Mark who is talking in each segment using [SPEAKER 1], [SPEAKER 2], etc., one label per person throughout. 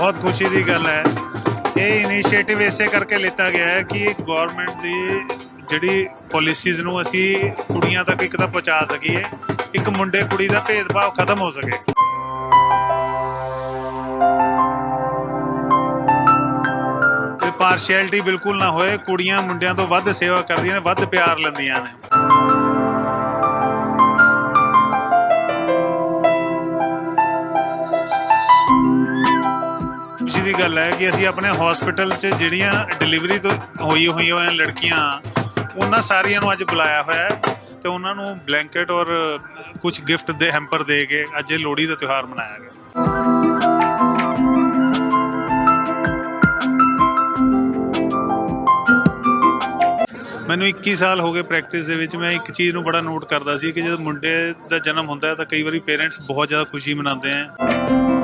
[SPEAKER 1] ਬਹੁਤ ਖੁਸ਼ੀ ਦੀ ਗੱਲ ਹੈ। ਇਹ ਇਨੀਸ਼ੀਏਟਿਵ ਇਸੇ ਕਰਕੇ ਲਿੱਤਾ ਗਿਆ ਹੈ ਕਿ ਗਵਰਨਮੈਂਟ ਦੀ ਜਿਹੜੀ ਪਾਲਿਸੀਜ਼ ਨੂੰ ਅਸੀਂ ਕੁੜੀਆਂ ਤੱਕ ਇੱਕ ਤਾਂ ਪਹੁੰਚਾ ਸਕੀਏ, ਇੱਕ ਮੁੰਡੇ ਕੁੜੀ ਦਾ ਭੇਦਭਾਵ ਖਤਮ ਹੋ ਸਕੇ। ਤੇ ਪਾਰਸ਼ੈਲਿਟੀ ਬਿਲਕੁਲ ਨਾ ਹੋਏ, ਕੁੜੀਆਂ ਮੁੰਡਿਆਂ ਤੋਂ ਵੱਧ ਸੇਵਾ ਕਰਦੀਆਂ ਨੇ, ਵੱਧ ਪਿਆਰ ਲੈਂਦੀਆਂ ਨੇ। ਗੱਲ ਹੈ ਕਿ ਅਸੀਂ ਆਪਣੇ ਹਸਪੀਟਲ 'ਚ ਜਿਹੜੀਆਂ ਡਿਲੀਵਰੀ ਤੋਂ ਹੋਈ ਹੋਈਆਂ ਹੋਈਆਂ ਲੜਕੀਆਂ, ਉਹਨਾਂ ਸਾਰੀਆਂ ਨੂੰ ਅੱਜ ਬੁਲਾਇਆ ਹੋਇਆ ਹੈ ਤੇ ਉਹਨਾਂ ਨੂੰ ਬਲੈਂਕਟ ਔਰ ਕੁਝ ਗਿਫਟ ਦੇ ਹੈਂਪਰ ਦੇ ਕੇ ਅੱਜ ਇਹ ਲੋਹੜੀ ਦਾ ਤਿਉਹਾਰ ਮਨਾਇਆ ਗਿਆ। ਮੈਨੂੰ 21 ਸਾਲ ਹੋ ਗਏ ਪ੍ਰੈਕਟਿਸ ਦੇ ਵਿੱਚ, ਮੈਂ ਇੱਕ ਚੀਜ਼ ਨੂੰ ਬੜਾ ਨੋਟ ਕਰਦਾ ਸੀ ਕਿ ਜਦੋਂ ਮੁੰਡੇ ਦਾ ਜਨਮ ਹੁੰਦਾ ਹੈ ਤਾਂ ਕਈ ਵਾਰੀ ਪੇਰੈਂਟਸ ਬਹੁਤ ਜ਼ਿਆਦਾ ਖੁਸ਼ੀ ਮਨਾਉਂਦੇ ਆ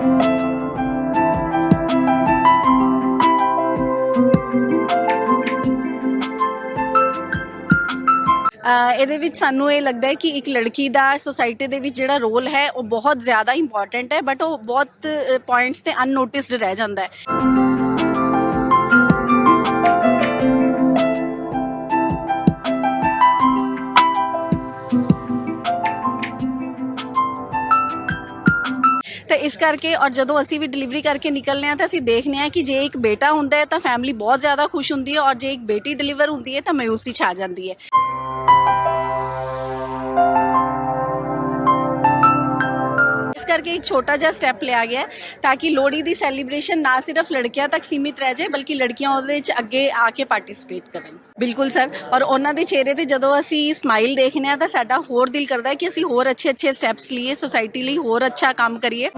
[SPEAKER 2] ਇਹਦੇ ਵਿੱਚ ਸਾਨੂੰ ਇਹ ਲੱਗਦਾ ਹੈ ਕਿ ਇੱਕ ਲੜਕੀ ਦਾ ਸੋਸਾਇਟੀ ਦੇ ਵਿੱਚ ਜਿਹੜਾ ਰੋਲ ਹੈ, ਉਹ ਬਹੁਤ ਜ਼ਿਆਦਾ ਇੰਪੋਰਟੈਂਟ ਹੈ ਬਟ ਉਹ ਬਹੁਤ ਪੁਆਇੰਟਸ ਤੇ ਅਨਨੋਟਿਸਡ ਰਹਿ ਜਾਂਦਾ ਹੈ। ਤਾਂ ਇਸ ਕਰਕੇ ਔਰ ਜਦੋਂ ਅਸੀਂ ਵੀ ਡਿਲੀਵਰੀ ਕਰਕੇ ਨਿਕਲਨੇ ਆ ਤਾਂ ਅਸੀਂ ਦੇਖਨੇ ਆ ਕਿ ਜੇ ਇੱਕ ਬੇਟਾ ਹੁੰਦਾ ਹੈ, ਤਾਂ ਫੈਮਿਲੀ ਬਹੁਤ ਜ਼ਿਆਦਾ ਖੁਸ਼ ਹੁੰਦੀ ਹੈ, ਔਰ ਜੇ ਇੱਕ ਬੇਟੀ ਡਿਲੀਵਰ ਹੁੰਦੀ ਹੈ, ਤਾਂ ਮਾਯੂਸੀ ਛਾ ਜਾਂਦੀ ਹੈ। ਇਸ ਕਰਕੇ ਇੱਕ ਛੋਟਾ ਜਿਹਾ ਸਟੈਪ ਲਿਆ ਗਿਆ ਹੈ ਤਾਂ ਕਿ ਲੋਹੜੀ ਦੀ ਸੈਲੀਬ੍ਰੇਸ਼ਨ ਨਾ ਸਿਰਫ ਲੜਕੀਆਂ ਤੱਕ ਸੀਮਿਤ ਰਹਿ ਜਾਏ ਬਲਕਿ ਲੜਕੀਆਂ ਉਹਦੇ ਵਿੱਚ ਅੱਗੇ ਆ ਕੇ ਪਾਰਟਿਸਿਪੇਟ ਕਰਨ ਬਿਲਕੁਲ ਸਰ ਔਰ ਉਹਨਾਂ ਦੇ ਚਿਹਰੇ ਤੇ ਜਦੋਂ ਅਸੀਂ ਸਮਾਈਲ ਦੇਖਨੇ ਆ ਤਾਂ ਸਾਡਾ ਹੋਰ ਦਿਲ ਕਰਦਾ ਹੈ ਕਿ ਅਸੀਂ ਹੋਰ ਅੱਛੇ ਅੱਛੇ ਸਟੈਪਸ ਲਈਏ ਸੋਸਾਇਟੀ ਲਈ ਹੋਰ ਅੱਛਾ ਕੰਮ ਕਰੀਏ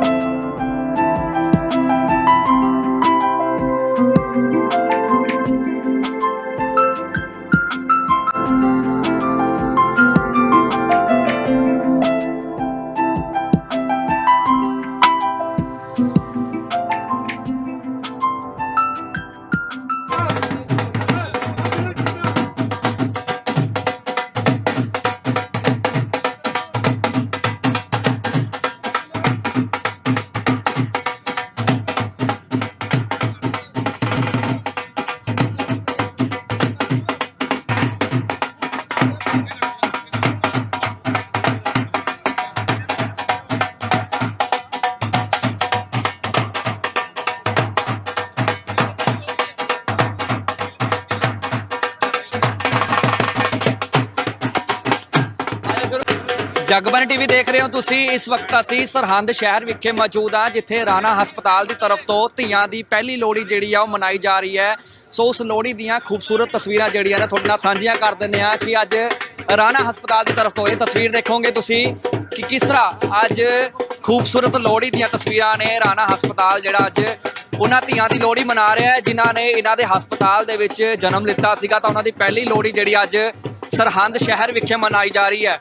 [SPEAKER 3] ਜਗਬਨ ਟੀਵੀ ਦੇਖ ਰਹੇ ਹੋ ਤੁਸੀਂ। ਇਸ ਵਕਤ ਅਸੀਂ ਸਰਹੰਦ ਸ਼ਹਿਰ ਵਿਖੇ ਮੌਜੂਦ ਆ ਜਿੱਥੇ ਰਾਣਾ ਹਸਪਤਾਲ ਦੀ ਤਰਫ ਤੋਂ ਧੀਆਂ ਦੀ ਪਹਿਲੀ ਲੋਹੜੀ ਜਿਹੜੀ ਆ ਉਹ ਮਨਾਈ ਜਾ ਰਹੀ ਹੈ। ਸੋ ਉਸ ਲੋਹੜੀ ਦੀਆਂ ਖੂਬਸੂਰਤ ਤਸਵੀਰਾਂ ਜਿਹੜੀਆਂ ਨੇ ਤੁਹਾਡੇ ਨਾਲ ਸਾਂਝੀਆਂ ਕਰ ਦਿੰਦੇ ਆ ਕਿ ਅੱਜ ਰਾਣਾ ਹਸਪਤਾਲ ਦੀ ਤਰਫ ਤੋਂ ਇਹ ਤਸਵੀਰ ਦੇਖੋਗੇ ਤੁਸੀਂ ਕਿ ਕਿਸ ਤਰ੍ਹਾਂ ਅੱਜ ਖੂਬਸੂਰਤ ਲੋਹੜੀ ਦੀਆਂ ਤਸਵੀਰਾਂ ਨੇ ਰਾਣਾ ਹਸਪਤਾਲ ਜਿਹੜਾ ਅੱਜ ਉਹਨਾਂ ਧੀਆਂ ਦੀ ਲੋਹੜੀ ਮਨਾ ਰਿਹਾ ਹੈ, ਜਿਨ੍ਹਾਂ ਨੇ ਇਹਨਾਂ ਦੇ ਹਸਪਤਾਲ ਦੇ ਵਿੱਚ ਜਨਮ ਲਿੱਤਾ ਸੀਗਾ। ਤਾਂ ਉਹਨਾਂ ਦੀ ਪਹਿਲੀ ਲੋਹੜੀ ਜਿਹੜੀ ਅੱਜ ਸਰਹੰਦ ਸ਼ਹਿਰ ਵਿਖੇ ਮਨਾਈ ਜਾ ਰਹੀ ਹੈ।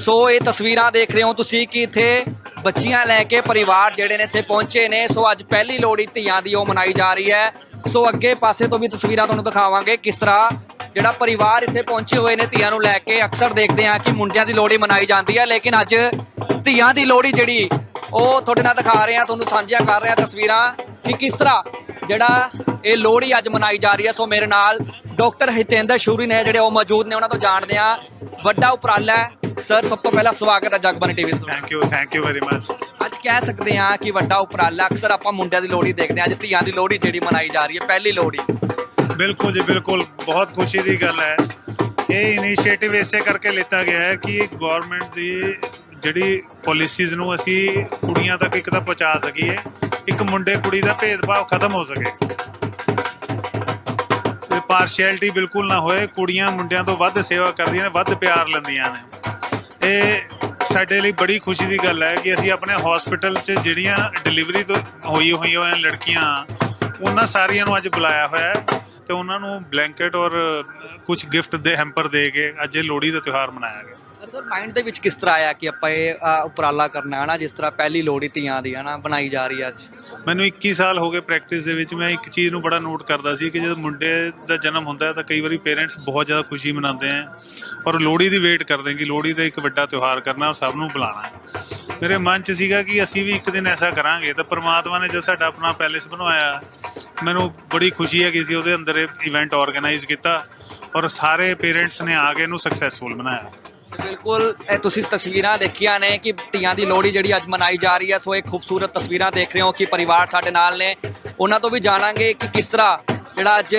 [SPEAKER 3] ਸੋ ਇਹ ਤਸਵੀਰਾਂ ਦੇਖ ਰਹੇ ਹੋ ਤੁਸੀਂ ਕਿ ਇੱਥੇ ਬੱਚੀਆਂ ਲੈ ਕੇ ਪਰਿਵਾਰ ਜਿਹੜੇ ਨੇ ਇੱਥੇ ਪਹੁੰਚੇ ਨੇ। ਸੋ ਅੱਜ ਪਹਿਲੀ ਲੋਹੜੀ ਧੀਆਂ ਦੀ ਉਹ ਮਨਾਈ ਜਾ ਰਹੀ ਹੈ। ਸੋ ਅੱਗੇ ਪਾਸੇ ਤੋਂ ਵੀ ਤਸਵੀਰਾਂ ਤੁਹਾਨੂੰ ਦਿਖਾਵਾਂਗੇ ਕਿਸ ਤਰ੍ਹਾਂ ਜਿਹੜਾ ਪਰਿਵਾਰ ਇੱਥੇ ਪਹੁੰਚੇ ਹੋਏ ਨੇ ਧੀਆਂ ਨੂੰ ਲੈ ਕੇ। ਅਕਸਰ ਦੇਖਦੇ ਹਾਂ ਕਿ ਮੁੰਡਿਆਂ ਦੀ ਲੋਹੜੀ ਮਨਾਈ ਜਾਂਦੀ ਹੈ, ਲੇਕਿਨ ਅੱਜ ਧੀਆਂ ਦੀ ਲੋਹੜੀ ਜਿਹੜੀ ਉਹ ਤੁਹਾਡੇ ਨਾਲ ਦਿਖਾ ਰਹੇ ਹਾਂ, ਤੁਹਾਨੂੰ ਸਾਂਝੀਆਂ ਕਰ ਰਹੇ ਹਾਂ ਤਸਵੀਰਾਂ ਕਿ ਕਿਸ ਤਰ੍ਹਾਂ ਜਿਹੜਾ ਇਹ ਲੋਹੜੀ ਅੱਜ ਮਨਾਈ ਜਾ ਰਹੀ ਹੈ। ਸੋ ਮੇਰੇ ਨਾਲ ਡਾਕਟਰ ਹਿਤੇਂਦਰ ਸ਼ੂਰੀ ਨੇ ਜਿਹੜੇ ਉਹ ਮੌਜੂਦ ਨੇ, ਉਹਨਾਂ ਤੋਂ ਜਾਣਦੇ ਆ ਵੱਡਾ ਉਪਰਾਲਾ ਸਰ ਸਭ ਤੋਂ ਪਹਿਲਾਂ ਸਵਾਗਤ ਹੈ ਜਗਬਾਨੀ ਟੀਵੀ ਤੋਂ।
[SPEAKER 1] Thank you thank you very much
[SPEAKER 3] ਅੱਜ ਕਹਿ ਸਕਦੇ ਆ ਕਿ ਵੱਡਾ ਉਪਰਾਲਾ ਅਕਸਰ ਆਪਾਂ ਮੁੰਡਿਆਂ ਦੀ ਲੋਹੜੀ ਦੇਖਦੇ ਆ ਅੱਜ ਧੀਆਂ ਦੀ ਲੋਹੜੀ ਜਿਹੜੀ ਮਨਾਈ ਜਾ ਰਹੀ ਹੈ ਪਹਿਲੀ ਲੋਹੜੀ।
[SPEAKER 1] ਬਿਲਕੁਲ ਜੀ ਬਿਲਕੁਲ। ਬਹੁਤ ਖੁਸ਼ੀ ਦੀ ਗੱਲ ਹੈ। ਇਹ ਇਨੀਸ਼ੀਏਟਿਵ ਇਸੇ ਕਰਕੇ ਲਿੱਤਾ ਗਿਆ ਹੈ ਕਿ ਗਵਰਨਮੈਂਟ ਦੀ ਜਿਹੜੀ ਪਾਲਿਸੀਜ਼ ਨੂੰ ਅਸੀਂ ਕੁੜੀਆਂ ਤੱਕ ਇੱਕ ਤਾਂ ਪਹੁੰਚਾ ਸਕੀਏ ਇੱਕ ਮੁੰਡੇ ਕੁੜੀ ਦਾ ਭੇਦਭਾਵ ਖਤਮ ਹੋ ਸਕੇ। ਤੇ ਪਾਰਸ਼ੈਲਿਟੀ ਬਿਲਕੁਲ ਨਾ ਹੋਏ। ਕੁੜੀਆਂ ਮੁੰਡਿਆਂ ਤੋਂ ਵੱਧ ਸੇਵਾ ਕਰਦੀਆਂ ਨੇ ਵੱਧ ਪਿਆਰ ਲੈਂਦੀਆਂ ਨੇ। ਇਹ ਸਾਡੇ ਲਈ ਬੜੀ ਖੁਸ਼ੀ ਦੀ ਗੱਲ ਹੈ ਕਿ ਅਸੀਂ ਆਪਣੇ ਹਸਪੀਟਲ 'ਚ ਜਿਹੜੀਆਂ ਡਿਲੀਵਰੀ ਤੋਂ ਹੋਈ ਹੋਈਆਂ ਹੋਈਆਂ ਲੜਕੀਆਂ, ਉਹਨਾਂ ਸਾਰੀਆਂ ਨੂੰ ਅੱਜ ਬੁਲਾਇਆ ਹੋਇਆ ਹੈ ਤੇ ਉਹਨਾਂ ਨੂੰ ਬਲੈਂਕਟ ਔਰ ਕੁਝ ਗਿਫਟ ਦੇ ਹੈਂਪਰ ਦੇ ਕੇ ਅੱਜ ਇਹ ਲੋਹੜੀ ਦਾ ਤਿਉਹਾਰ ਮਨਾਇਆ ਗਿਆ।
[SPEAKER 3] ਸਰ ਮਾਈਂਡ ਦੇ ਵਿੱਚ ਕਿਸ ਤਰ੍ਹਾਂ ਆਇਆ ਕਿ ਆਪਾਂ ਇਹ ਅ, ਉਪਰਾਲਾ ਕਰਨਾ ਹੈ ਨਾ ਜਿਸ ਤਰ੍ਹਾਂ ਪਹਿਲੀ ਲੋਹੜੀ ਧੀਆਂ ਦੀ ਹੈ ਨਾ ਬਣਾਈ ਜਾ ਰਹੀ ਹੈ ਅੱਜ?
[SPEAKER 1] ਮੈਨੂੰ 21 ਸਾਲ ਹੋ ਗਏ ਪ੍ਰੈਕਟਿਸ ਦੇ ਵਿੱਚ ਮੈਂ ਇੱਕ ਚੀਜ਼ ਨੂੰ ਬੜਾ ਨੋਟ ਕਰਦਾ ਸੀ ਕਿ ਜਦੋਂ ਮੁੰਡੇ ਦਾ ਜਨਮ ਹੁੰਦਾ ਹੈ ਤਾਂ ਕਈ ਵਾਰੀ ਪੇਰੈਂਟਸ ਬਹੁਤ ਜ਼ਿਆਦਾ ਖੁਸ਼ੀ ਮਨਾਉਂਦੇ ਆ ਔਰ ਲੋਹੜੀ ਦੀ ਵੇਟ ਕਰਦੇ ਕਿ ਲੋਹੜੀ ਦਾ ਇੱਕ ਵੱਡਾ ਤਿਉਹਾਰ ਕਰਨਾ ਸਭ ਨੂੰ ਬੁਲਾਣਾ ਹੈ। ਮੇਰੇ ਮਨ 'ਚ ਸੀਗਾ ਕਿ ਅਸੀਂ ਵੀ ਇੱਕ ਦਿਨ ਐਸਾ ਕਰਾਂਗੇ ਤਾਂ ਪ੍ਰਮਾਤਮਾ ਨੇ ਜੋ ਸਾਡਾ ਆਪਣਾ ਪੈਲੇਸ ਬਣਵਾਇਆ ਮੈਨੂੰ ਬੜੀ ਖੁਸ਼ੀ ਹੈ ਕਿ ਅਸੀਂ ਉਹਦੇ ਅੰਦਰ ਇਹ ਇਵੈਂਟ ਆਰਗੇਨਾਈਜ਼ ਕੀਤਾ ਔਰ ਸਾਰੇ ਪੇਰੈਂਟਸ ਨੇ ਆ ਕੇ ਇਹਨੂੰ ਸਕਸੈਸਫੁਲ ਬਣਾਇਆ।
[SPEAKER 3] ਬਿਲਕੁਲ ਇਹ ਤੁਸੀਂ ਤਸਵੀਰਾਂ ਦੇਖੀਆਂ ਨੇ ਕਿ ਧੀਆਂ ਦੀ ਲੋਹੜੀ ਜਿਹੜੀ ਅੱਜ ਮਨਾਈ ਜਾ ਰਹੀ ਹੈ ਸੋ ਇਹ ਖੂਬਸੂਰਤ ਤਸਵੀਰਾਂ ਦੇਖ ਰਹੇ ਹੋ ਕਿ ਪਰਿਵਾਰ ਸਾਡੇ ਨਾਲ ਨੇ। ਉਹਨਾਂ ਤੋਂ ਵੀ ਜਾਣਾਂਗੇ ਕਿ ਕਿਸ ਤਰ੍ਹਾਂ ਜਿਹੜਾ ਅੱਜ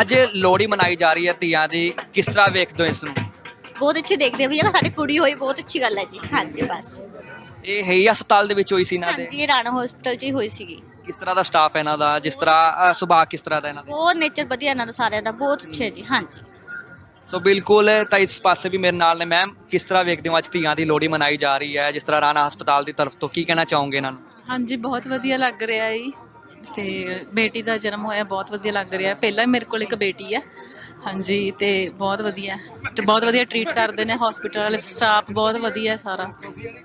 [SPEAKER 3] ਅੱਜ ਲੋਹੜੀ ਮਨਾਈ ਜਾ ਰਹੀ ਹੈ ਧੀਆਂ ਦੀ। ਕਿਸ ਤਰ੍ਹਾਂ ਵੇਖਦੇ ਹੋ ਇਸ ਨੂੰ?
[SPEAKER 4] ਬਹੁਤ ਅੱਛੀ ਦੇਖਦੇ ਹੋ ਭਈਆ ਸਾਡੀ ਕੁੜੀ ਹੋਈ ਬਹੁਤ ਅੱਛੀ ਗੱਲ ਹੈ ਜੀ। ਹਾਂਜੀ ਬਸ।
[SPEAKER 3] ਇਹ ਹੈ ਹਸਪਤਾਲ ਦੇ ਵਿੱਚ ਹੋਈ ਸੀ ਇਹਨਾਂ ਦੇ?
[SPEAKER 4] ਹਾਂਜੀ ਇਹ ਰਾਣਾ ਹਸਪੀਟਲ 'ਚ ਹੀ ਹੋਈ ਸੀਗੀ।
[SPEAKER 3] ਕਿਸ ਤਰ੍ਹਾਂ ਦਾ ਸਟਾਫ ਹੈ ਇਹਨਾਂ ਦਾ? ਜਿਸ ਤਰ੍ਹਾਂ ਅ, ਸੁਭਾਅ ਕਿਸ ਤਰ੍ਹਾਂ ਦਾ ਇਹਨਾਂ ਦਾ?
[SPEAKER 4] ਬਹੁਤ ਨੇਚਰ ਵਧੀਆ ਇਹਨਾਂ ਦਾ ਸਾਰਿਆਂ ਦਾ ਬਹੁਤ ਅੱਛਾ ਹੈ ਜੀ ਹਾਂਜੀ।
[SPEAKER 3] ਸੋ ਬਿਲਕੁਲ ਤਾਂ ਇਸ ਪਾਸੇ ਵੀ ਮੇਰੇ ਨਾਲ ਨੇ ਮੈਮ ਕਿਸ ਤਰ੍ਹਾਂ ਵੇਖਦੇ ਹੋ ਅੱਜ ਧੀਆਂ ਦੀ ਲੋਹੜੀ ਮਨਾਈ ਜਾ ਰਹੀ ਹੈ? ਜਿਸ ਤਰ੍ਹਾਂ ਰਾਣਾ ਹਸਪਤਾਲ ਦੀ ਤਰਫ ਤੋਂ ਕੀ ਕਹਿਣਾ ਚਾਹੋਗੇ ਇਹਨਾਂ ਨੂੰ?
[SPEAKER 5] ਹਾਂਜੀ ਬਹੁਤ ਵਧੀਆ ਲੱਗ ਰਿਹਾ ਹੈ ਤੇ ਬੇਟੀ ਦਾ ਜਨਮ ਹੋਇਆ ਬਹੁਤ ਵਧੀਆ ਲੱਗ ਰਿਹਾ। ਪਹਿਲਾਂ ਮੇਰੇ ਕੋਲ ਇੱਕ ਬੇਟੀ ਹੈ। ਹਾਂਜੀ ਤੇ ਬਹੁਤ ਵਧੀਆ। ਤੇ ਬਹੁਤ ਵਧੀਆ ਟਰੀਟ ਕਰਦੇ ਨੇ ਹਸਪੀਟਲ ਵਾਲੇ ਸਟਾਫ ਬਹੁਤ ਵਧੀਆ ਸਾਰਾ।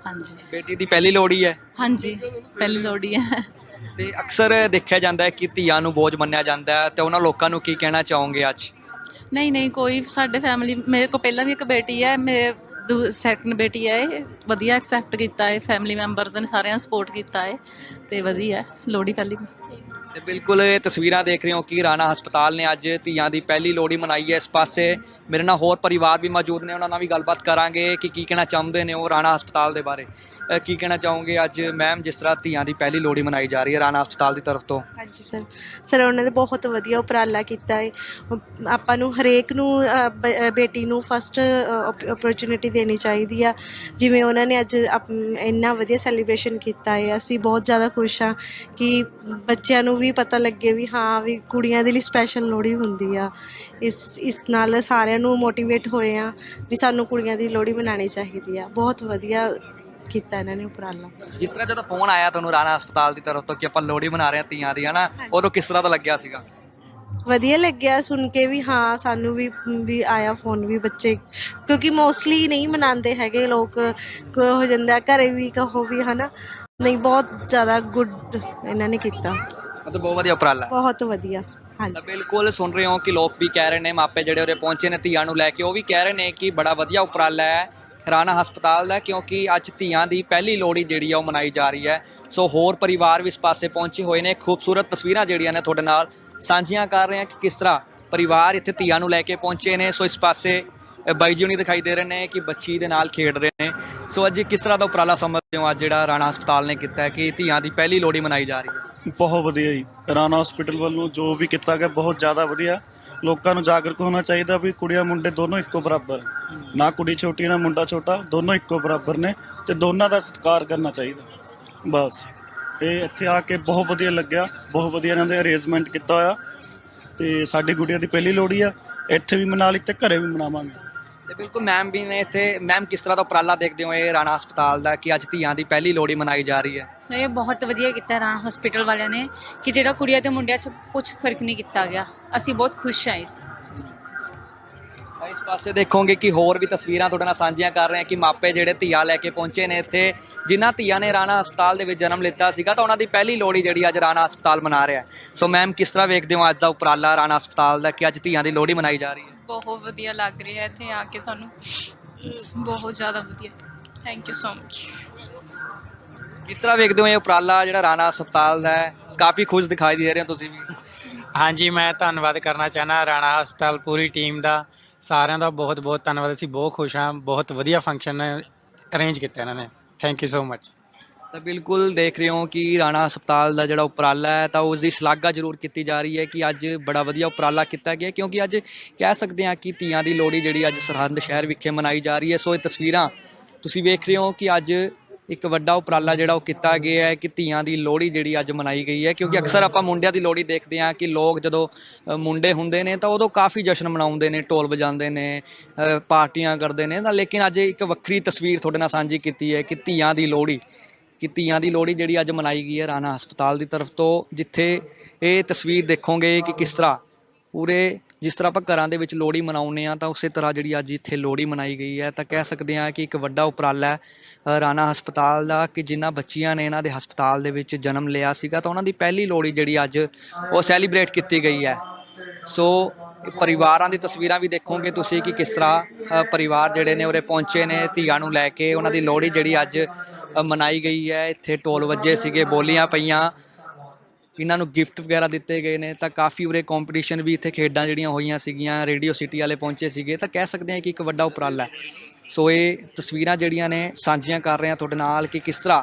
[SPEAKER 5] ਹਾਂਜੀ।
[SPEAKER 3] ਬੇਟੀ ਦੀ ਪਹਿਲੀ ਲੋਹੜੀ ਹੈ।
[SPEAKER 5] ਹਾਂਜੀ ਪਹਿਲੀ ਲੋੜੀ ਹੈ।
[SPEAKER 3] ਤੇ ਅਕਸਰ ਦੇਖਿਆ ਜਾਂਦਾ ਹੈ ਕਿ ਧੀਆਂ ਨੂੰ ਬੋਝ ਮੰਨਿਆ ਜਾਂਦਾ ਹੈ। ਤੇ ਉਹਨਾਂ ਲੋਕਾਂ ਨੂੰ ਕੀ ਕਹਿਣਾ ਚਾਹੋਗੇ ਅੱਜ?
[SPEAKER 5] ਨਹੀਂ ਨਹੀਂ, ਕੋਈ ਸਾਡੇ ਫੈਮਿਲੀ ਮੇਰੇ ਕੋਲ ਪਹਿਲਾਂ ਵੀ ਇੱਕ ਬੇਟੀ ਹੈ, ਮੇਰੇ ਸੈਕੰਡ ਬੇਟੀ ਹੈ ਇਹ। ਵਧੀਆ ਐਕਸੈਪਟ ਕੀਤਾ ਹੈ ਫੈਮਿਲੀ ਮੈਂਬਰਸ ਨੇ ਸਾਰਿਆਂ ਸਪੋਰਟ ਕੀਤਾ ਹੈ ਤੇ ਵਧੀਆ ਲੋੜੀ ਪਹਿਲੀ
[SPEAKER 3] ਤੇ ਬਿਲਕੁਲ ਇਹ ਤਸਵੀਰਾਂ ਦੇਖ ਰਹੇ ਹੋ ਕਿ ਰਾਣਾ ਹਸਪਤਾਲ ਨੇ ਅੱਜ ਧੀਆਂ ਦੀ ਪਹਿਲੀ ਲੋਹੜੀ ਮਨਾਈ ਹੈ। ਇਸ ਪਾਸੇ ਮੇਰੇ ਨਾਲ ਹੋਰ ਪਰਿਵਾਰ ਵੀ ਮੌਜੂਦ ਨੇ, ਉਹਨਾਂ ਨਾਲ ਵੀ ਗੱਲਬਾਤ ਕਰਾਂਗੇ ਕਿ ਕੀ ਕਹਿਣਾ ਚਾਹੁੰਦੇ ਨੇ ਉਹ ਰਾਣਾ ਹਸਪਤਾਲ ਦੇ ਬਾਰੇ। ਕੀ ਕਹਿਣਾ ਚਾਹੋਗੇ ਅੱਜ ਮੈਮ ਜਿਸ ਤਰ੍ਹਾਂ ਧੀਆਂ ਦੀ ਪਹਿਲੀ ਲੋਹੜੀ ਮਨਾਈ ਜਾ ਰਹੀ ਹੈ ਰਾਣਾ ਹਸਪਤਾਲ ਦੀ ਤਰਫ ਤੋਂ?
[SPEAKER 6] ਹਾਂਜੀ ਸਰ ਸਰ ਉਹਨਾਂ ਨੇ ਬਹੁਤ ਵਧੀਆ ਉਪਰਾਲਾ ਕੀਤਾ ਹੈ। ਆਪਾਂ ਨੂੰ ਹਰੇਕ ਨੂੰ ਬੇਟੀ ਨੂੰ ਫਸਟ ਓਪਰਚ्युनिटी ਦੇਣੀ ਚਾਹੀਦੀ ਆ। ਜਿਵੇਂ ਉਹਨਾਂ ਨੇ ਅੱਜ ਇੰਨਾ ਵਧੀਆ ਸੈਲੀਬ੍ਰੇਸ਼ਨ ਕੀਤਾ ਹੈ। ਅਸੀਂ ਬਹੁਤ ਜ਼ਿਆਦਾ ਖੁਸ਼ ਹਾਂ ਕਿ ਬੱਚਿਆਂ ਨੂੰ ਵੀ ਪਤਾ ਲੱਗੇ ਵੀ ਹਾਂ ਵੀ ਕੁੜੀਆਂ ਦੇ ਲਈ ਸਪੈਸ਼ਲ ਲੋਹੜੀ ਹੁੰਦੀ ਆ। ਇਸ ਇਸ ਨਾਲ ਸਾਰਿਆਂ ਨੂੰ ਮੋਟੀਵੇਟ ਹੋਏ ਆ ਵੀ ਸਾਨੂੰ ਕੁੜੀਆਂ ਦੀ ਲੋਹੜੀ ਮਨਾਉਣੀ ਚਾਹੀਦੀ ਆ। ਬਹੁਤ ਵਧੀਆ ਕੀਤਾ ਇਹਨਾਂ ਨੇ ਉਪਰਾਲਾ।
[SPEAKER 3] ਜਿਸ ਤਰ੍ਹਾਂ ਜਦੋਂ ਫੋਨ ਆਇਆ ਤੁਹਾਨੂੰ ਰਾਣਾ ਹਸਪਤਾਲ ਦੀ ਤਰਫ ਤੋਂ ਕਿ ਆਪਾਂ ਲੋਹੜੀ ਮਨਾ ਰਹੇ ਹਾਂ ਧੀਆਂ ਦੀ ਹਨਾ? ਉਦੋਂ ਕਿਸ ਤਰ੍ਹਾਂ ਦਾ ਲੱਗਿਆ ਸੀਗਾ?
[SPEAKER 6] ਵਧੀਆ ਲੱਗਿਆ ਸੁਣ ਕੇ ਵੀ ਹਾਂ ਸਾਨੂੰ ਵੀ ਵੀ ਆਇਆ ਫੋਨ ਵੀ ਬੱਚੇ। ਕਿਉਂਕਿ ਮੋਸਟਲੀ ਨਹੀਂ ਮਨਾਉਂਦੇ ਹੈਗੇ ਲੋਕ। ਕੋ ਹੋ ਜਾਂਦਾ ਘਰੇ ਵੀ ਕਹੋ ਵੀ ਹਨਾ? ਨਹੀਂ ਬਹੁਤ ਜ਼ਿਆਦਾ ਗੁੱਡ ਇਹਨਾਂ ਨੇ ਕੀਤਾ।
[SPEAKER 3] ਮਤਲਬ ਬਹੁਤ ਵਧੀਆ ਉਪਰਾਲਾ
[SPEAKER 6] ਬਹੁਤ ਵਧੀਆ ਹਾਂਜੀ।
[SPEAKER 3] ਬਿਲਕੁਲ ਸੁਣ ਰਹੇ ਹੋ ਕਿ ਲੋਕ ਵੀ ਕਹਿ ਰਹੇ ਨੇ ਮਾਪੇ ਜਿਹੜੇ ਉਰੇ ਪਹੁੰਚੇ ਨੇ ਧੀਆਂ ਨੂੰ ਲੈ ਕੇ ਉਹ ਵੀ ਕਹਿ ਰਹੇ ਨੇ ਕਿ ਬੜਾ ਵਧੀਆ ਉਪਰਾਲਾ ਹੈ ਰਾਣਾ ਹਸਪਤਾਲ ਦਾ ਕਿਉਂਕਿ ਅੱਜ ਧੀਆਂ ਦੀ ਪਹਿਲੀ ਲੋਹੜੀ ਜਿਹੜੀ ਆ ਉਹ ਮਨਾਈ ਜਾ ਰਹੀ ਹੈ। ਸੋ ਹੋਰ ਪਰਿਵਾਰ ਵੀ ਇਸ ਪਾਸੇ ਪਹੁੰਚੇ ਹੋਏ ਨੇ ਖੂਬਸੂਰਤ ਤਸਵੀਰਾਂ ਜਿਹੜੀਆਂ ਨੇ ਤੁਹਾਡੇ ਨਾਲ ਸਾਂਝੀਆਂ ਕਰ ਰਹੇ ਹਾਂ ਕਿ ਕਿਸ ਤਰ੍ਹਾਂ ਪਰਿਵਾਰ ਇੱਥੇ ਧੀਆਂ ਨੂੰ ਲੈ ਕੇ ਪਹੁੰਚੇ ਨੇ। ਸੋ ਇਸ ਪਾਸੇ ਬਾਈ ਜੀ ਹੁਣੀ ਦਿਖਾਈ ਦੇ ਰਹੇ ਨੇ ਕਿ ਬੱਚੀ ਦੇ ਨਾਲ ਖੇਡ ਰਹੇ ਨੇ। ਸੋ ਅੱਜ ਕਿਸ ਤਰ੍ਹਾਂ ਦਾ ਉਪਰਾਲਾ ਸਮਝਦੇ ਹੋ? ਅੱਜ ਜਿਹੜਾ ਰਾਣਾ ਹਸਪਤਾਲ ਨੇ ਕੀਤਾ ਹੈ ਕਿ ਧੀਆਂ ਦੀ ਪਹਿਲੀ ਲੋਹੜੀ ਮਨਾਈ ਜਾ ਰਹੀ ਹੈ।
[SPEAKER 7] ਬਹੁਤ ਵਧੀਆ ਜੀ। ਰਾਣਾ ਹਸਪੀਟਲ ਵੱਲੋਂ ਜੋ ਵੀ ਕੀਤਾ ਗਿਆ, ਬਹੁਤ ਜ਼ਿਆਦਾ ਵਧੀਆ। ਲੋਕਾਂ ਨੂੰ ਜਾਗਰੂਕ ਹੋਣਾ ਚਾਹੀਦਾ ਵੀ ਕੁੜੀਆਂ ਮੁੰਡੇ ਦੋਨੋਂ ਇੱਕੋ ਬਰਾਬਰ ਨਾ। ਕੁੜੀ ਛੋਟੀ, ਨਾ ਮੁੰਡਾ ਛੋਟਾ, ਦੋਨੋਂ ਇੱਕੋ ਬਰਾਬਰ ਨੇ ਤੇ ਦੋਨਾਂ ਦਾ ਸਤਿਕਾਰ ਕਰਨਾ ਚਾਹੀਦਾ। ਬਸ। ਇਹ ਇੱਥੇ ਆ ਕੇ ਬਹੁਤ ਵਧੀਆ ਲੱਗਿਆ। ਬਹੁਤ ਵਧੀਆ ਇਹਨਾਂ ਦੇ ਅਰੇਂਜਮੈਂਟ ਕੀਤਾ ਹੋਇਆ। ਤੇ ਸਾਡੀ ਗੁੜੀਆ ਦੀ ਪਹਿਲੀ ਲੋਹੜੀ ਆ। ਇੱਥੇ ਵੀ ਮਨਾ ਲਈ ਤੇ ਘਰੇ ਵੀ ਮਨਾਵਾਂਗੇ।
[SPEAKER 3] ਤੇ ਬਿਲਕੁਲ ਮੈਮ ਵੀ ਨੇ ਇੱਥੇ ਮੈਮ ਕਿਸ ਤਰ੍ਹਾਂ ਦਾ ਉਪਰਾਲਾ ਦੇਖਦੇ ਹੋ ਇਹ ਰਾਣਾ ਹਸਪਤਾਲ ਦਾ ਕਿ ਅੱਜ ਧੀਆਂ ਦੀ ਪਹਿਲੀ ਲੋਹੜੀ ਮਨਾਈ ਜਾ ਰਹੀ ਹੈ
[SPEAKER 8] ਸਰ ਇਹ ਬਹੁਤ ਵਧੀਆ ਕੀਤਾ ਰਾਣਾ ਹਸਪੀਟਲ ਵਾਲਿਆਂ ਨੇ ਕਿ ਜਿਹੜਾ ਕੁੜੀਆਂ ਤੇ ਮੁੰਡਿਆਂ 'ਚ ਕੁਝ ਫ਼ਰਕ ਨਹੀਂ ਕੀਤਾ ਗਿਆ ਅਸੀਂ ਬਹੁਤ ਖੁਸ਼ ਹਾਂ ਇਸ ਚੀਜ਼ ਤੋਂ।
[SPEAKER 3] ਤਾਂ ਇਸ ਪਾਸੇ ਦੇਖੋਗੇ ਕਿ ਹੋਰ ਵੀ ਤਸਵੀਰਾਂ ਤੁਹਾਡੇ ਨਾਲ ਸਾਂਝੀਆਂ ਕਰ ਰਹੇ ਹਾਂ ਕਿ ਮਾਪੇ ਜਿਹੜੇ ਧੀਆ ਲੈ ਕੇ ਪਹੁੰਚੇ ਨੇ ਇੱਥੇ ਜਿਨ੍ਹਾਂ ਧੀਆਂ ਨੇ ਰਾਣਾ ਹਸਪਤਾਲ ਦੇ ਵਿੱਚ ਜਨਮ ਲਿੱਤਾ ਸੀਗਾ ਤਾਂ ਉਹਨਾਂ ਦੀ ਪਹਿਲੀ ਲੋਹੜੀ ਜਿਹੜੀ ਅੱਜ ਰਾਣਾ ਹਸਪਤਾਲ ਮਨਾ ਰਿਹਾ ਹੈ। ਸੋ ਮੈਮ ਕਿਸ ਤਰ੍ਹਾਂ ਵੇਖਦੇ ਹੋ ਅੱਜ ਦਾ ਉਪਰਾਲਾ ਰਾਣਾ ਹਸਪਤਾਲ ਦਾ ਕਿ ਅੱਜ ਧੀਆਂ ਦੀ ਲੋਹੜੀ ਮਨਾਈ ਜਾ ਰਹੀ ਹੈ
[SPEAKER 9] ਬਹੁਤ ਵਧੀਆ ਲੱਗ ਰਿਹਾ ਹੈ ਇੱਥੇ ਆ ਕੇ ਸਾਨੂੰ। ਬਹੁਤ ਜ਼ਿਆਦਾ ਵਧੀਆ। ਥੈਂਕ ਯੂ ਸੋ ਮਚ
[SPEAKER 3] ਕਿਸ ਤਰ੍ਹਾਂ ਵੇਖਦੇ ਹੋ ਇਹ ਉਪਰਾਲਾ ਜਿਹੜਾ ਰਾਣਾ ਹਸਪਤਾਲ ਦਾ ਹੈ? ਕਾਫੀ ਖੁਸ਼ ਦਿਖਾਈ ਦੇ ਰਹੇ ਹੋ ਤੁਸੀਂ ਵੀ।
[SPEAKER 10] ਹਾਂਜੀ ਮੈਂ ਧੰਨਵਾਦ ਕਰਨਾ ਚਾਹਨਾ ਰਾਣਾ ਹਸਪਤਾਲ ਪੂਰੀ ਟੀਮ ਦਾ। ਸਾਰਿਆਂ ਦਾ ਬਹੁਤ ਬਹੁਤ ਧੰਨਵਾਦ। ਅਸੀਂ ਬਹੁਤ ਖੁਸ਼ ਹਾਂ। ਬਹੁਤ ਵਧੀਆ ਫੰਕਸ਼ਨ ਅਰੇਂਜ ਕੀਤਾ ਇਹਨਾਂ ਨੇ। ਥੈਂਕ ਯੂ ਸੋ ਮਚ
[SPEAKER 3] ਤਾਂ ਬਿਲਕੁਲ ਦੇਖ ਰਹੇ ਹੋ ਕਿ ਰਾਣਾ ਹਸਪਤਾਲ ਦਾ ਜਿਹੜਾ ਉਪਰਾਲਾ ਹੈ ਤਾਂ ਉਸ ਦੀ ਸ਼ਲਾਘਾ ਜ਼ਰੂਰ ਕੀਤੀ ਜਾ ਰਹੀ ਹੈ ਕਿ ਅੱਜ ਬੜਾ ਵਧੀਆ ਉਪਰਾਲਾ ਕੀਤਾ ਗਿਆ ਕਿਉਂਕਿ ਅੱਜ ਕਹਿ ਸਕਦੇ ਹਾਂ ਕਿ ਧੀਆਂ ਦੀ ਲੋਹੜੀ ਜਿਹੜੀ ਅੱਜ ਸਰਹੰਦ ਸ਼ਹਿਰ ਵਿਖੇ ਮਨਾਈ ਜਾ ਰਹੀ ਹੈ। ਸੋ ਇਹ ਤਸਵੀਰਾਂ ਤੁਸੀਂ ਵੇਖ ਰਹੇ ਹੋ ਕਿ ਅੱਜ ਇੱਕ ਵੱਡਾ ਉਪਰਾਲਾ ਜਿਹੜਾ ਉਹ ਕੀਤਾ ਗਿਆ ਹੈ ਕਿ ਧੀਆਂ ਦੀ ਲੋਹੜੀ ਜਿਹੜੀ ਅੱਜ ਮਨਾਈ ਗਈ ਹੈ, ਕਿਉਂਕਿ ਅਕਸਰ ਆਪਾਂ ਮੁੰਡਿਆਂ ਦੀ ਲੋਹੜੀ ਦੇਖਦੇ ਹਾਂ ਕਿ ਲੋਕ ਜਦੋਂ ਮੁੰਡੇ ਹੁੰਦੇ ਨੇ ਤਾਂ ਉਦੋਂ ਕਾਫੀ ਜਸ਼ਨ ਮਨਾਉਂਦੇ ਨੇ, ਢੋਲ ਵਜਾਉਂਦੇ ਨੇ ਪਾਰਟੀਆਂ ਕਰਦੇ ਨੇ। ਤਾਂ ਲੇਕਿਨ ਅੱਜ ਇੱਕ ਵੱਖਰੀ ਤਸਵੀਰ ਤੁਹਾਡੇ ਨਾਲ ਸਾਂਝੀ ਕੀਤੀ ਹੈ ਕਿ ਧੀਆਂ ਦੀ ਲੋਹੜੀ ਕਿ ਧੀਆਂ ਦੀ ਲੋਹੜੀ ਜਿਹੜੀ ਅੱਜ ਮਨਾਈ ਗਈ ਹੈ ਰਾਣਾ ਹਸਪਤਾਲ ਦੀ ਤਰਫ ਤੋਂ, ਜਿੱਥੇ ਇਹ ਤਸਵੀਰ ਦੇਖੋਗੇ ਕਿ ਕਿਸ ਤਰ੍ਹਾਂ ਪੂਰੇ ਜਿਸ ਤਰ੍ਹਾਂ ਆਪਾਂ ਘਰਾਂ ਦੇ ਵਿੱਚ ਲੋਹੜੀ ਮਨਾਉਂਦੇ ਆ ਤਾਂ ਉਸੇ ਤਰ੍ਹਾਂ ਜਿਹੜੀ ਅੱਜ ਇੱਥੇ ਲੋਹੜੀ ਮਨਾਈ ਗਈ ਹੈ, ਤਾਂ ਕਹਿ ਸਕਦੇ ਹਾਂ ਕਿ ਇੱਕ ਵੱਡਾ ਉਪਰਾਲਾ ਹੈ ਰਾਣਾ ਹਸਪਤਾਲ ਦਾ ਕਿ ਜਿਨ੍ਹਾਂ ਬੱਚੀਆਂ ਨੇ ਇਹਨਾਂ ਦੇ ਹਸਪਤਾਲ ਦੇ ਵਿੱਚ ਜਨਮ ਲਿਆ ਸੀਗਾ, ਤਾਂ ਉਹਨਾਂ ਦੀ ਪਹਿਲੀ ਲੋਹੜੀ ਜਿਹੜੀ ਅੱਜ ਉਹ ਸੈਲੀਬ੍ਰੇਟ ਕੀਤੀ ਗਈ ਹੈ। ਸੋ ਪਰਿਵਾਰਾਂ ਦੀ ਤਸਵੀਰਾਂ ਵੀ ਦੇਖੋਗੇ ਤੁਸੀਂ ਕਿ ਕਿਸ ਤਰ੍ਹਾਂ ਪਰਿਵਾਰ ਜਿਹੜੇ ਨੇ ਉਰੇ ਪਹੁੰਚੇ ਨੇ, ਧੀਆਂ ਨੂੰ ਲੈ ਕੇ ਉਹਨਾਂ ਦੀ ਲੋਹੜੀ ਜਿਹੜੀ ਅੱਜ ਮਨਾਈ ਗਈ ਹੈ। ਇੱਥੇ ਢੋਲ ਵੱਜੇ ਸੀਗੇ, ਬੋਲੀਆਂ ਪਈਆਂ। ਇਹਨਾਂ ਨੂੰ ਗਿਫਟ ਵਗੈਰਾ ਦਿੱਤੇ ਗਏ ਨੇ। ਤਾਂ ਕਾਫੀ ਉਰੇ ਕੰਪੀਟੀਸ਼ਨ ਵੀ ਇੱਥੇ ਖੇਡਾਂ ਜਿਹੜੀਆਂ ਹੋਈਆਂ ਸੀਗੀਆਂ, ਰੇਡੀਓ ਸਿਟੀ ਵਾਲੇ ਪਹੁੰਚੇ ਸੀਗੇ। ਤਾਂ ਕਹਿ ਸਕਦੇ ਹਾਂ ਕਿ ਇੱਕ ਵੱਡਾ ਉਪਰਾਲਾ ਹੈ। ਸੋ ਇਹ ਤਸਵੀਰਾਂ ਜਿਹੜੀਆਂ ਨੇ, ਸਾਂਝੀਆਂ ਕਰ ਰਹੇ ਹਾਂ ਤੁਹਾਡੇ ਨਾਲ ਕਿ ਕਿਸ ਤਰ੍ਹਾਂ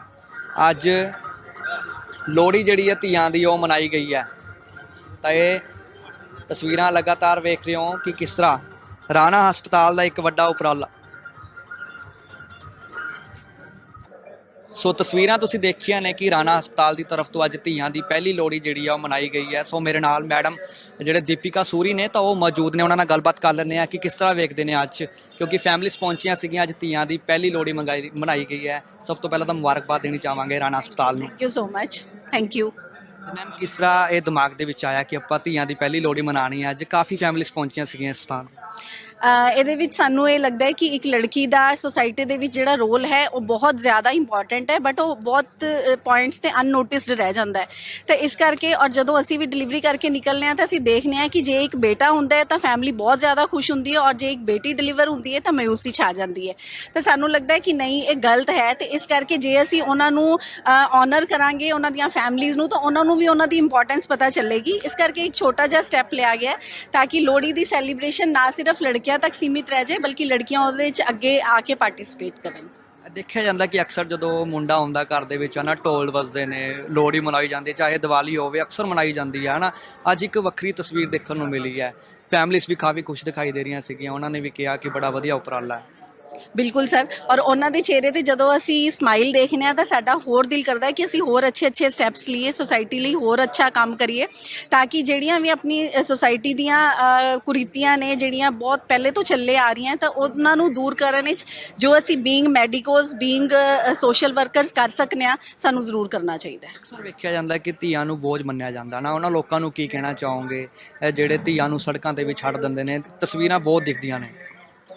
[SPEAKER 3] ਅੱਜ ਲੋਹੜੀ ਜਿਹੜੀ ਹੈ ਧੀਆਂ ਦੀ ਉਹ ਮਨਾਈ ਗਈ ਹੈ। ਤਾਂ ਇਹ ਤਸਵੀਰਾਂ ਲਗਾਤਾਰ ਵੇਖ ਰਹੇ ਹੋ ਕਿ ਕਿਸ ਤਰ੍ਹਾਂ ਰਾਣਾ ਹਸਪਤਾਲ ਦਾ ਇੱਕ ਵੱਡਾ ਉਪਰਾਲਾ। ਸੋ ਤਸਵੀਰਾਂ ਤੁਸੀਂ ਦੇਖੀਆਂ ਨੇ ਕਿ ਰਾਣਾ ਹਸਪਤਾਲ ਦੀ ਤਰਫ ਤੋਂ ਅੱਜ ਧੀਆਂ ਦੀ ਪਹਿਲੀ ਲੋਹੜੀ ਜਿਹੜੀ ਆ ਉਹ ਮਨਾਈ ਗਈ ਹੈ। ਸੋ ਮੇਰੇ ਨਾਲ ਮੈਡਮ ਜਿਹੜੇ ਦੀਪਿਕਾ ਸੂਰੀ ਨੇ ਤਾਂ ਉਹ ਮੌਜੂਦ ਨੇ। ਉਹਨਾਂ ਨਾਲ ਗੱਲਬਾਤ ਕਰ ਲੈਂਦੇ ਆ ਕਿ ਕਿਸ ਤਰ੍ਹਾਂ ਵੇਖਦੇ ਨੇ ਅੱਜ, ਕਿਉਂਕਿ ਫੈਮਿਲੀਜ਼ ਪਹੁੰਚੀਆਂ ਸੀਗੀਆਂ, ਅੱਜ ਧੀਆਂ ਦੀ ਪਹਿਲੀ ਲੋਹੜੀ ਮੰਗਾਈ ਮਨਾਈ ਗਈ ਹੈ। ਸਭ ਤੋਂ ਪਹਿਲਾਂ ਤਾਂ ਮੁਬਾਰਕਬਾਦ ਦੇਣੀ ਚਾਹਾਂਗੇ ਰਾਣਾ ਹਸਪਤਾਲ ਨੂੰ।
[SPEAKER 2] Thank you so much thank you
[SPEAKER 3] ma'am ਕਿਸ ਤਰ੍ਹਾਂ ਇਹ ਦਿਮਾਗ ਦੇ ਵਿੱਚ ਆਇਆ ਕਿ ਆਪਾਂ ਧੀਆਂ ਦੀ ਪਹਿਲੀ ਲੋਹੜੀ ਮਨਾਣੀ ਹੈ? ਅੱਜ ਕਾਫੀ ਫੈਮਿਲੀਜ਼ ਪਹੁੰਚੀਆਂ ਸੀਗੀਆਂ ਇਸ ਸਥਾਨ
[SPEAKER 2] ਇਹਦੇ ਵਿੱਚ ਸਾਨੂੰ ਇਹ ਲੱਗਦਾ ਹੈ ਕਿ ਇੱਕ ਲੜਕੀ ਦਾ ਸੋਸਾਇਟੀ ਦੇ ਵਿੱਚ ਜਿਹੜਾ ਰੋਲ ਹੈ, ਉਹ ਬਹੁਤ ਜ਼ਿਆਦਾ ਇੰਪੋਰਟੈਂਟ ਹੈ ਬਟ ਉਹ ਬਹੁਤ ਪੁਆਇੰਟਸ ਤੇ ਅਨਨੋਟਿਸਡ ਰਹਿ ਜਾਂਦਾ ਹੈ। ਤਾਂ ਇਸ ਕਰਕੇ ਔਰ ਜਦੋਂ ਅਸੀਂ ਵੀ ਡਿਲੀਵਰੀ ਕਰਕੇ ਨਿਕਲਨੇ ਆ, ਤਾਂ ਅਸੀਂ ਦੇਖਨੇ ਆ ਕਿ ਜੇ ਇੱਕ ਬੇਟਾ ਹੁੰਦਾ ਹੈ, ਤਾਂ ਫੈਮਿਲੀ ਬਹੁਤ ਜ਼ਿਆਦਾ ਖੁਸ਼ ਹੁੰਦੀ ਹੈ, ਔਰ ਜੇ ਇੱਕ ਬੇਟੀ ਡਿਲੀਵਰ ਹੁੰਦੀ ਹੈ, ਤਾਂ ਮਾਯੂਸੀ ਛਾ ਜਾਂਦੀ ਹੈ। ਤਾਂ ਸਾਨੂੰ ਲੱਗਦਾ ਹੈ ਕਿ ਨਹੀਂ, ਇਹ ਗਲਤ ਹੈ। ਤੇ ਇਸ ਕਰਕੇ ਜੇ ਅਸੀਂ ਉਹਨਾਂ ਨੂੰ ਆਨਰ ਕਰਾਂਗੇ ਉਹਨਾਂ ਦੀਆਂ ਫੈਮਲੀਆਂ ਨੂੰ, ਤਾਂ ਉਹਨਾਂ ਨੂੰ ਵੀ ਉਹਨਾਂ ਦੀ ਇੰਪੋਰਟੈਂਸ ਪਤਾ ਚੱਲੇਗੀ। ਇਸ ਕਰਕੇ ਇੱਕ ਛੋਟਾ ਜਿਹਾ ਸਟੈਪ ਲਿਆ ਗਿਆ ਤਾਂ ਕਿ ਲੋਹੜੀ ਦੀ ਸੈਲੀਬ੍ਰੇਸ਼ਨ ਨਾ ਸਿਰਫ ਲੜਕੀ ਲੜਕੀਆਂ ਤੱਕ ਸੀਮਿਤ ਰਹਿ ਜਾਏ, ਬਲਕਿ ਲੜਕੀਆਂ ਉਹਦੇ ਵਿੱਚ ਅੱਗੇ ਆ ਕੇ ਪਾਰਟਿਸਿਪੇਟ ਕਰਨ।
[SPEAKER 3] ਦੇਖਿਆ ਜਾਂਦਾ ਕਿ ਅਕਸਰ ਜਦੋਂ ਮੁੰਡਾ ਆਉਂਦਾ ਘਰ ਦੇ ਵਿੱਚ, ਹਨਾ, ਢੋਲ ਵੱਜਦੇ ਨੇ, ਲੋਹੜੀ ਮਨਾਈ ਜਾਂਦੀ ਚਾਹੇ ਦੀਵਾਲੀ ਹੋਵੇ, ਅਕਸਰ ਮਨਾਈ ਜਾਂਦੀ ਹੈ, ਹਨਾ। ਅੱਜ ਇੱਕ ਵੱਖਰੀ ਤਸਵੀਰ ਦੇਖਣ ਨੂੰ ਮਿਲੀ ਹੈ। ਫੈਮਿਲੀਜ਼ ਵੀ ਕਾਫੀ ਖੁਸ਼ ਦਿਖਾਈ ਦੇ ਰਹੀਆਂ ਸੀਗੀਆਂ, ਉਹਨਾਂ ਨੇ ਵੀ ਕਿਹਾ ਕਿ ਬੜਾ ਵਧੀਆ ਉਪਰਾਲਾ ਹੈ।
[SPEAKER 2] ਬਿਲਕੁਲ ਸਰ। ਔਰ ਉਹਨਾਂ ਦੇ ਚਿਹਰੇ ਤੇ ਜਦੋਂ ਅਸੀਂ ਸਮਾਈਲ ਦੇਖਨੇ ਆ ਤਾਂ ਸਾਡਾ ਹੋਰ ਦਿਲ ਕਰਦਾ ਹੈ ਕਿ ਅਸੀਂ ਹੋਰ ਅੱਛੇ ਅੱਛੇ ਸਟੈਪਸ ਲਈਏ ਸੋਸਾਇਟੀ ਲਈ ਹੋਰ ਅੱਛਾ ਕੰਮ ਕਰੀਏ, ਤਾਂ ਕਿ ਜਿਹੜੀਆਂ ਵੀ ਆਪਣੀ ਸੋਸਾਇਟੀ ਦੀਆਂ ਕੁਰੀਤੀਆਂ ਨੇ, ਜਿਹੜੀਆਂ ਬਹੁਤ ਪਹਿਲੇ ਤੋਂ ਚੱਲੇ ਆ ਰਹੀਆਂ ਤਾਂ ਉਹਨਾਂ ਨੂੰ ਦੂਰ ਕਰਨ ਵਿੱਚ ਜੋ ਅਸੀਂ being medicos being social workers ਕਰ ਸਕਨੇ ਆ, ਸਾਨੂੰ ਜ਼ਰੂਰ ਕਰਨਾ ਚਾਹੀਦਾ ਹੈ।
[SPEAKER 3] ਅਕਸਰ ਵੇਖਿਆ ਜਾਂਦਾ ਕਿ ਧੀਆਂ ਨੂੰ ਬੋਝ ਮੰਨਿਆ ਜਾਂਦਾ ਨਾ। ਉਹਨਾਂ ਲੋਕਾਂ ਨੂੰ ਕੀ ਕਹਿਣਾ ਚਾਹੋਗੇ? ਜਿਹੜੇ ਧੀਆਂ ਨੂੰ ਸੜਕਾਂ ਤੇ ਵੀ ਛੱਡ ਦਿੰਦੇ ਨੇ, ਤਸਵੀਰਾਂ ਬਹੁਤ ਦਿਖਦੀਆਂ ਨੇ।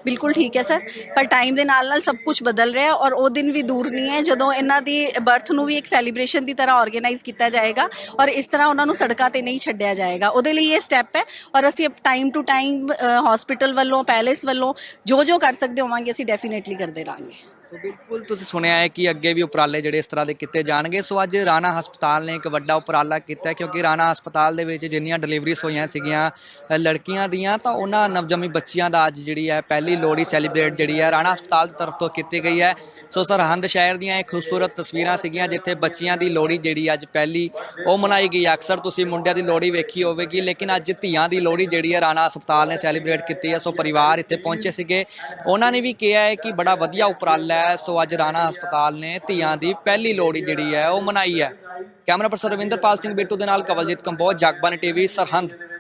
[SPEAKER 2] ਬਿਲਕੁਲ ਠੀਕ ਹੈ, ਸਰ। ਪਰ ਟਾਈਮ ਦੇ ਨਾਲ ਨਾਲ ਸਭ ਕੁਝ ਬਦਲ ਰਿਹਾ ਔਰ ਉਹ ਦਿਨ ਵੀ ਦੂਰ ਨਹੀਂ ਹੈ ਜਦੋਂ ਇਹਨਾਂ ਦੀ ਬਰਥ ਨੂੰ ਵੀ ਇੱਕ ਸੈਲੀਬ੍ਰੇਸ਼ਨ ਦੀ ਤਰ੍ਹਾਂ ਆਰਗੇਨਾਈਜ਼ ਕੀਤਾ ਜਾਏਗਾ ਔਰ ਇਸ ਤਰ੍ਹਾਂ ਉਹਨਾਂ ਨੂੰ ਸੜਕਾਂ ਤੇ ਨਹੀਂ ਛੱਡਿਆ ਜਾਏਗਾ। ਉਹਦੇ ਲਈ ਇਹ ਸਟੈਪ ਹੈ ਔਰ ਅਸੀਂ ਟਾਈਮ ਟੂ ਟਾਈਮ ਹਸਪੀਟਲ ਵੱਲੋਂ ਪੈਲੇਸ ਵੱਲੋਂ ਜੋ ਜੋ ਕਰ ਸਕਦੇ ਹੋਵਾਂਗੇ, ਅਸੀਂ ਡੈਫੀਨੇਟਲੀ ਕਰਦੇ ਰਹਾਂਗੇ।
[SPEAKER 3] ਸੋ ਬਿਲਕੁਲ ਤੁਸੀਂ ਸੁਣਿਆ ਹੈ ਕਿ ਅੱਗੇ ਵੀ ਉਪਰਾਲੇ ਜਿਹੜੇ ਇਸ ਤਰ੍ਹਾਂ ਦੇ ਕੀਤੇ ਜਾਣਗੇ। ਸੋ ਅੱਜ ਰਾਣਾ ਹਸਪਤਾਲ ਨੇ ਇੱਕ ਵੱਡਾ ਉਪਰਾਲਾ ਕੀਤਾ ਕਿਉਂਕਿ ਰਾਣਾ ਹਸਪਤਾਲ ਦੇ ਵਿੱਚ ਜਿੰਨੀਆਂ ਡਿਲੀਵਰੀਜ਼ ਹੋਈਆਂ ਸੀਗੀਆਂ ਲੜਕੀਆਂ ਦੀਆਂ, ਤਾਂ ਉਹਨਾਂ ਨਵਜੰਮੀ ਬੱਚੀਆਂ ਦਾ ਅੱਜ ਜਿਹੜੀ ਹੈ ਪਹਿਲੀ ਲੋਹੜੀ ਸੈਲੀਬ੍ਰੇਟ ਜਿਹੜੀ ਹੈ ਰਾਣਾ ਹਸਪਤਾਲ ਦੀ ਤਰਫ ਤੋਂ ਕੀਤੀ ਗਈ ਹੈ। ਸੋ ਸਰਹੰਦ ਸ਼ਹਿਰ ਦੀਆਂ ਇਹ ਖੂਬਸੂਰਤ ਤਸਵੀਰਾਂ ਸੀਗੀਆਂ ਜਿੱਥੇ ਬੱਚੀਆਂ ਦੀ ਲੋਹੜੀ ਜਿਹੜੀ ਅੱਜ ਪਹਿਲੀ ਉਹ ਮਨਾਈ ਗਈ ਹੈ। ਅਕਸਰ ਤੁਸੀਂ ਮੁੰਡਿਆਂ ਦੀ ਲੋਹੜੀ ਵੇਖੀ ਹੋਵੇਗੀ, ਲੇਕਿਨ ਅੱਜ ਧੀਆਂ ਦੀ ਲੋਹੜੀ ਜਿਹੜੀ ਹੈ ਰਾਣਾ ਹਸਪਤਾਲ ਨੇ ਸੈਲੀਬ੍ਰੇਟ ਕੀਤੀ ਹੈ। ਸੋ ਪਰਿਵਾਰ ਇੱਥੇ ਪਹੁੰਚੇ ਸੀਗੇ। ਉਹਨਾਂ ਨੇ ਵੀ ਕਿਹਾ ਹੈ ਕਿ ਬੜਾ ਵਧੀਆ ਉਪਰਾਲਾ ਹੈ। ਸੋ ਅੱਜ ਰਾਣਾ ਹਸਪਤਾਲ ਨੇ ਧੀਆਂ ਦੀ ਪਹਿਲੀ ਲੋਹੜੀ ਜਿਹੜੀ ਹੈ, ਉਹ ਮਨਾਈ ਹੈ। ਕੈਮਰਾ ਪਰਸਨ ਰਵਿੰਦਰਪਾਲ ਸਿੰਘ ਬਿੱਟੂ ਦੇ ਨਾਲ ਕਵਲਜੀਤ ਕੰਬੋਜ, ਜਗਬਾਨੀ ਟੀਵੀ, ਸਰਹੰਦ।